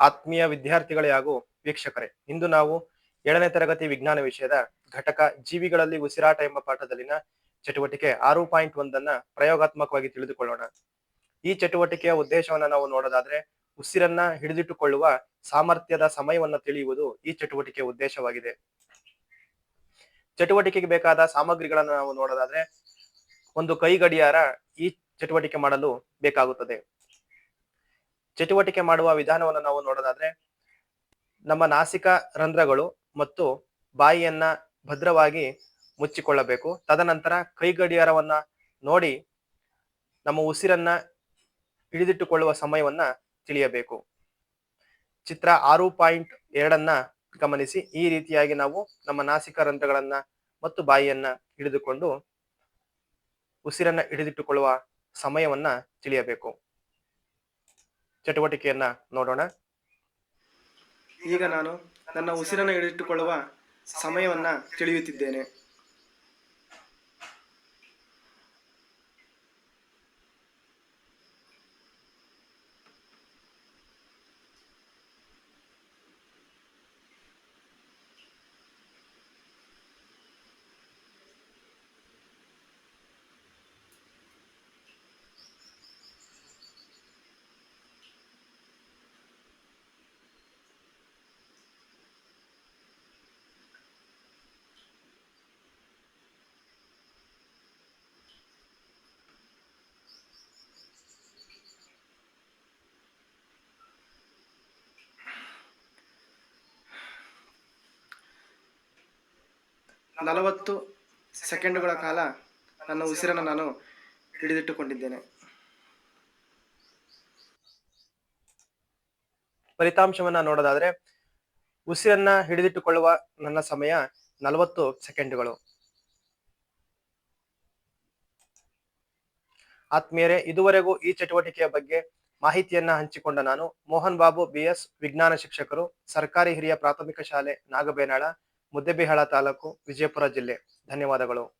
ಆತ್ಮೀಯ ವಿದ್ಯಾರ್ಥಿಗಳೇ ಹಾಗೂ ವೀಕ್ಷಕರೇ, ಇಂದು ನಾವು ಏಳನೇ ತರಗತಿ ವಿಜ್ಞಾನ ವಿಷಯದ ಘಟಕ ಜೀವಿಗಳಲ್ಲಿ ಉಸಿರಾಟ ಎಂಬ ಪಾಠದಲ್ಲಿನ ಚಟುವಟಿಕೆ ಆರು ಪಾಯಿಂಟ್ ಒಂದನ್ನ ಪ್ರಯೋಗಾತ್ಮಕವಾಗಿ ತಿಳಿದುಕೊಳ್ಳೋಣ. ಈ ಚಟುವಟಿಕೆಯ ಉದ್ದೇಶವನ್ನ ನಾವು ನೋಡೋದಾದ್ರೆ, ಉಸಿರನ್ನ ಹಿಡಿದಿಟ್ಟುಕೊಳ್ಳುವ ಸಾಮರ್ಥ್ಯದ ಸಮಯವನ್ನ ತಿಳಿಯುವುದು ಈ ಚಟುವಟಿಕೆಯ ಉದ್ದೇಶವಾಗಿದೆ. ಚಟುವಟಿಕೆಗೆ ಬೇಕಾದ ಸಾಮಗ್ರಿಗಳನ್ನು ನಾವು ನೋಡೋದಾದ್ರೆ, ಒಂದು ಕೈ ಗಡಿಯಾರ ಈ ಚಟುವಟಿಕೆ ಮಾಡಲು ಬೇಕಾಗುತ್ತದೆ. ಚಟುವಟಿಕೆ ಮಾಡುವ ವಿಧಾನವನ್ನು ನಾವು ನೋಡೋದಾದ್ರೆ, ನಮ್ಮ ನಾಸಿಕ ರಂಧ್ರಗಳು ಮತ್ತು ಬಾಯಿಯನ್ನ ಭದ್ರವಾಗಿ ಮುಚ್ಚಿಕೊಳ್ಳಬೇಕು. ತದನಂತರ ಕೈ ಗಡಿಯಾರವನ್ನ ನೋಡಿ, ನಮ್ಮ ಉಸಿರನ್ನ ಹಿಡಿದಿಟ್ಟುಕೊಳ್ಳುವ ಸಮಯವನ್ನ ತಿಳಿಯಬೇಕು. ಚಿತ್ರ ಆರು ಪಾಯಿಂಟ್ ಎರಡನ್ನ ಗಮನಿಸಿ. ಈ ರೀತಿಯಾಗಿ ನಾವು ನಮ್ಮ ನಾಸಿಕ ರಂಧ್ರಗಳನ್ನ ಮತ್ತು ಬಾಯಿಯನ್ನ ಹಿಡಿದುಕೊಂಡು ಉಸಿರನ್ನ ಹಿಡಿದಿಟ್ಟುಕೊಳ್ಳುವ ಸಮಯವನ್ನ ತಿಳಿಯಬೇಕು. ಚಟುವಟಿಕೆಯನ್ನ ನೋಡೋಣ. ಈಗ ನಾನು ನನ್ನ ಉಸಿರನ್ನು ಹಿಡಿದಿಟ್ಟುಕೊಳ್ಳುವ ಸಮಯವನ್ನ ತಿಳಿಯುತ್ತಿದ್ದೇನೆ. ನಲವತ್ತು ಸೆಕೆಂಡುಗಳ ಕಾಲ ನನ್ನ ಉಸಿರನ್ನು ನಾನು ಹಿಡಿದಿಟ್ಟುಕೊಂಡಿದ್ದೇನೆ. ಫಲಿತಾಂಶವನ್ನ ನೋಡೋದಾದ್ರೆ, ಉಸಿರನ್ನ ಹಿಡಿದಿಟ್ಟುಕೊಳ್ಳುವ ನನ್ನ ಸಮಯ ನಲವತ್ತು ಸೆಕೆಂಡುಗಳು. ಆತ್ಮೀಯರೇ, ಇದುವರೆಗೂ ಈ ಚಟುವಟಿಕೆಯ ಬಗ್ಗೆ ಮಾಹಿತಿಯನ್ನ ಹಂಚಿಕೊಂಡ ನಾನು ಮೋಹನ್ ಬಾಬು ಬಿಎಸ್ ವಿಜ್ಞಾನ ಶಿಕ್ಷಕರು, ಸರ್ಕಾರಿ ಹಿರಿಯ ಪ್ರಾಥಮಿಕ ಶಾಲೆ ನಾಗಬೇನಾಳ ಮುದ್ದೆಬಿಹಾಳ ತಾಲೂಕು ವಿಜಯಪುರ ಜಿಲ್ಲೆ. ಧನ್ಯವಾದಗಳು.